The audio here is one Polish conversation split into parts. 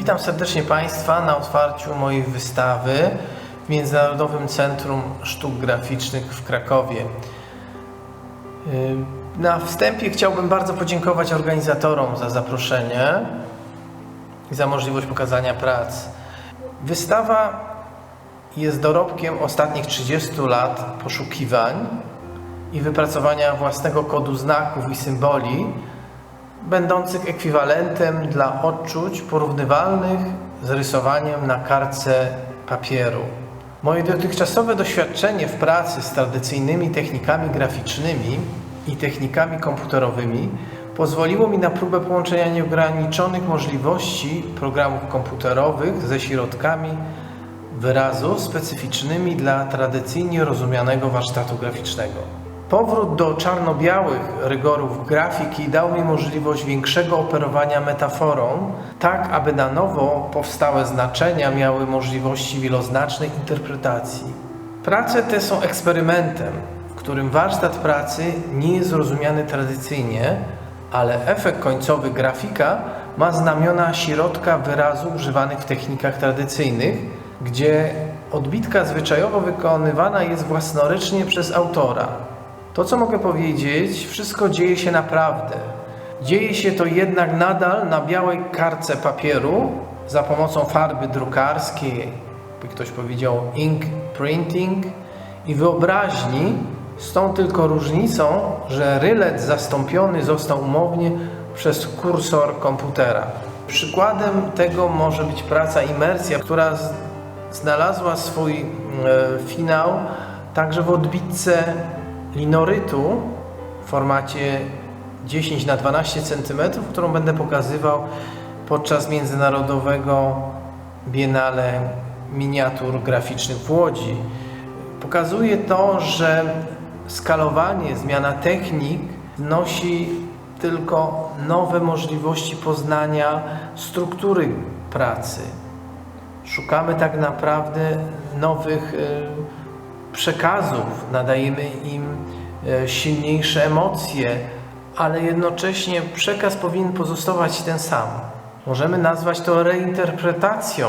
Witam serdecznie Państwa na otwarciu mojej wystawy w Międzynarodowym Centrum Sztuk Graficznych w Krakowie. Y, Na wstępie chciałbym bardzo podziękować organizatorom za zaproszenie i za możliwość pokazania prac. Wystawa jest dorobkiem ostatnich 30 lat poszukiwań i wypracowania własnego kodu znaków i symboli, będących ekwiwalentem dla odczuć porównywalnych z rysowaniem na kartce papieru. Moje dotychczasowe doświadczenie w pracy z tradycyjnymi technikami graficznymi i technikami komputerowymi pozwoliło mi na próbę połączenia nieograniczonych możliwości programów komputerowych ze środkami wyrazu specyficznymi dla tradycyjnie rozumianego warsztatu graficznego. Powrót do czarno-białych rygorów grafiki dał mi możliwość większego operowania metaforą, tak aby na nowo powstałe znaczenia miały możliwości wieloznacznej interpretacji. Prace te są eksperymentem, w którym warsztat pracy nie jest rozumiany tradycyjnie, ale efekt końcowy grafika ma znamiona środka wyrazu używanych w technikach tradycyjnych, gdzie odbitka zwyczajowo wykonywana jest własnorycznie przez autora. To, co mogę powiedzieć, wszystko dzieje się naprawdę. Dzieje się to jednak nadal na białej kartce papieru za pomocą farby drukarskiej, by ktoś powiedział ink printing i wyobraźni, z tą tylko różnicą, że rylet zastąpiony został umownie przez kursor komputera. Przykładem tego może być praca Imersja, która znalazła swój e, finał także w odbitce linorytu w formacie 10 na 12 cm, którą będę pokazywał podczas międzynarodowego Biennale Miniatur Graficznych w Łodzi. Pokazuje to, że skalowanie, zmiana technik wnosi tylko nowe możliwości poznania struktury pracy. Szukamy tak naprawdę nowych e, przekazów, nadajemy im e, silniejsze emocje, ale jednocześnie przekaz powinien pozostawać ten sam. Możemy nazwać to reinterpretacją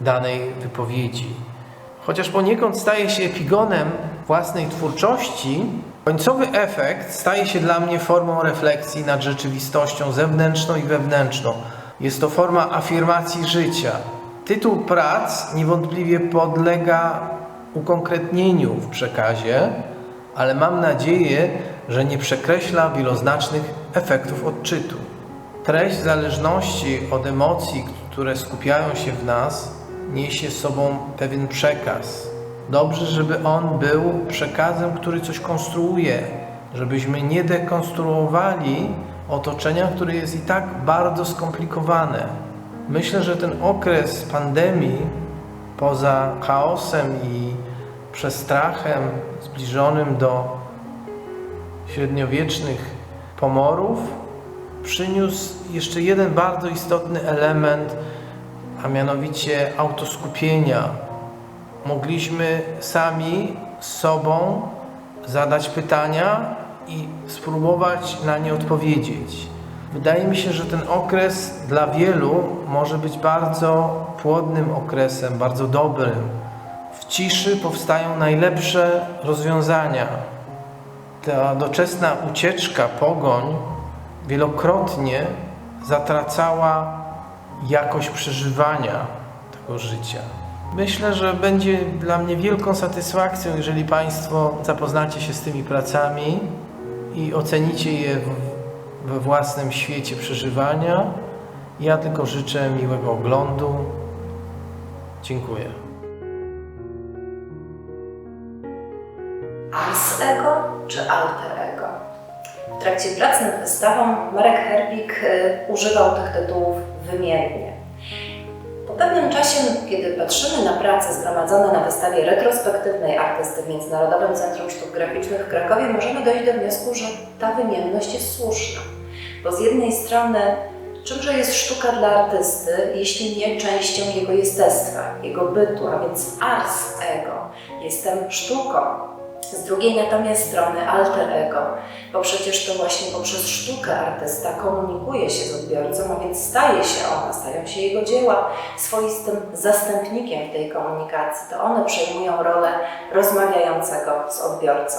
danej wypowiedzi. Chociaż poniekąd staje się epigonem własnej twórczości, końcowy efekt staje się dla mnie formą refleksji nad rzeczywistością zewnętrzną i wewnętrzną. Jest to forma afirmacji życia. Tytuł prac niewątpliwie podlega ukonkretnieniu w przekazie, ale mam nadzieję, że nie przekreśla wieloznacznych efektów odczytu. Treść zależności od emocji, które skupiają się w nas, niesie sobą pewien przekaz. Dobrze, żeby on był przekazem, który coś konstruuje, żebyśmy nie dekonstruowali otoczenia, które jest i tak bardzo skomplikowane. Myślę, że ten okres pandemii, poza chaosem i przestrachem zbliżonym do średniowiecznych pomorów, przyniósł jeszcze jeden bardzo istotny element, a mianowicie autoskupienia. Mogliśmy sami z sobą zadać pytania i spróbować na nie odpowiedzieć. Wydaje mi się, że ten okres dla wielu może być bardzo płodnym okresem, bardzo dobrym. W ciszy powstają najlepsze rozwiązania. Ta doczesna ucieczka, pogoń wielokrotnie zatracała jakość przeżywania tego życia. Myślę, że będzie dla mnie wielką satysfakcją, jeżeli Państwo zapoznacie się z tymi pracami i ocenicie je we własnym świecie przeżywania. Ja tylko życzę miłego oglądu. Dziękuję. Ars ego czy alter ego? W trakcie prac nad wystawą Marek Herbik y, używał tych tytułów wymiennie. Po pewnym czasie, kiedy patrzymy na prace zgromadzone na wystawie retrospektywnej artysty w Międzynarodowym Centrum Sztuk Graficznych w Krakowie, możemy dojść do wniosku, że ta wymienność jest słuszna. Bo z jednej strony, czymże jest sztuka dla artysty, jeśli nie częścią jego jestestwa, jego bytu, a więc ars ego. Jestem sztuką, Z drugiej natomiast strony alter ego, bo przecież to właśnie poprzez sztukę artysta komunikuje się z odbiorcą, a więc staje się ona, stają się jego dzieła swoistym zastępnikiem w tej komunikacji. To one przejmują rolę rozmawiającego z odbiorcą.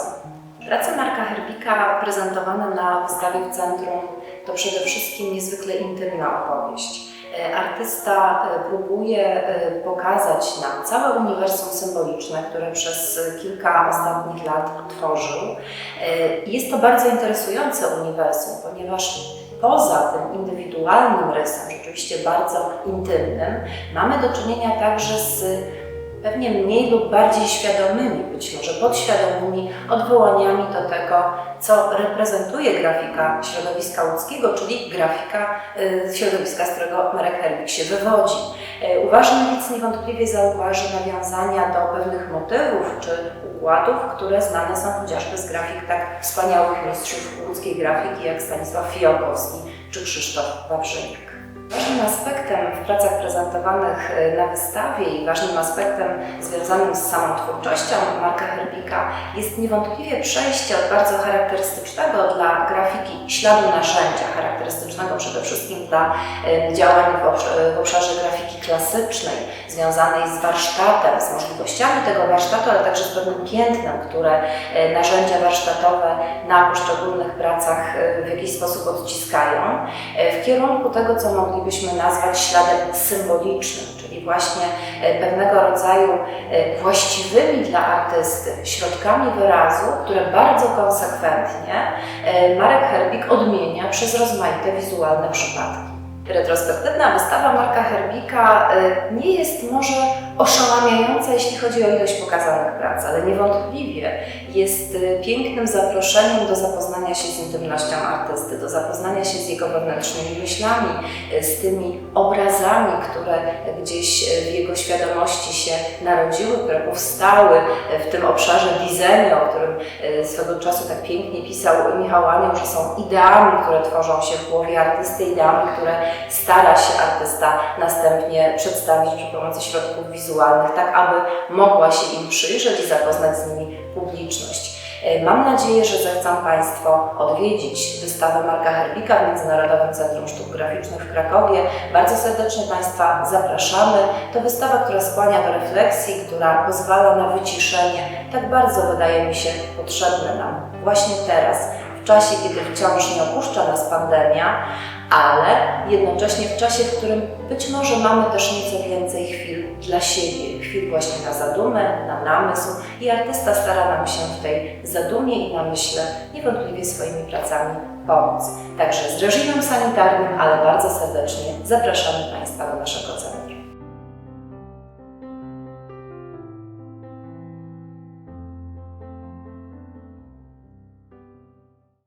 Prace Marka Herbika prezentowane na wystawie w centrum to przede wszystkim niezwykle intymna opowieść. E, Artysta e, próbuje e, pokazać nam całe uniwersum symboliczne, które przez kilka ostatnich lat tworzył. Jest to bardzo interesujące uniwersum, ponieważ poza tym indywidualnym rysem, rzeczywiście bardzo intymnym, mamy do czynienia także z pewnie mniej lub bardziej świadomymi, być może podświadomymi odwołaniami do tego, co reprezentuje grafika środowiska łódzkiego, czyli grafika y, środowiska, z którego Marek Herbik się wywodzi. Y, Uważny widz niewątpliwie zauważy nawiązania do pewnych motywów czy układów, które znane są chociażby z grafik tak wspaniałych mistrzów łódzkiej grafiki jak Stanisław Fiołkowski czy Krzysztof Wawrzyniak. Ważnym aspektem w pracach prezentowanych y, na wystawie i ważnym aspektem związanym z samą twórczością Marka jest niewątpliwie przejście od bardzo charakterystycznego dla grafiki śladu narzędzia, charakterystycznego przede wszystkim dla y, działań w obsz- w obszarze grafiki klasycznej, związanej z warsztatem, z możliwościami tego warsztatu, ale także z pewnym piętnem, które y, narzędzia warsztatowe na poszczególnych pracach w jakiś sposób odciskają e, w kierunku tego, co moglibyśmy nazwać śladem symbolicznym, czyli właśnie e, pewnego rodzaju e, właściwymi dla artysty środkami wyrazu, które bardzo konsekwentnie e, Marek Herbik odmienia przez rozmaite wizualne przypadki. Retrospektywna wystawa Marka Herbika e, nie jest może oszałamiająca, jeśli chodzi o ilość pokazanych prac, ale niewątpliwie jest e, pięknym zaproszeniem do zapoznania się z intymnością artysty, do zapoznania się z jego wewnętrznymi myślami, e, z tymi obrazami, które gdzieś w jego świadomości się narodziły, które powstały w tym obszarze widzenia, o którym swego czasu tak pięknie pisał Michał Anioł, że są ideami, które tworzą się w głowie artysty, ideami, które stara się artysta następnie przedstawić przy pomocy środków wizualnych, tak aby mogła się im przyjrzeć i zapoznać z nimi publiczność. E, Mam nadzieję, że zechcą Państwo odwiedzić wystawę Marka Herbika w Międzynarodowym Centrum Sztuk Graficznych w Krakowie. Bardzo serdecznie Państwa zapraszamy. To wystawa, która skłania do refleksji, która pozwala na wyciszenie, tak bardzo wydaje mi się potrzebne nam właśnie teraz, w czasie, kiedy wciąż nie opuszcza nas pandemia, ale jednocześnie w czasie, w którym być może mamy też nieco więcej chwil dla siebie, chwil właśnie na zadumę, na namysł i artysta stara nam się w tej zadumie i namyśle niewątpliwie swoimi pracami pomóc. Także z reżimem sanitarnym, ale bardzo serdecznie zapraszamy Państwa do naszego centrum.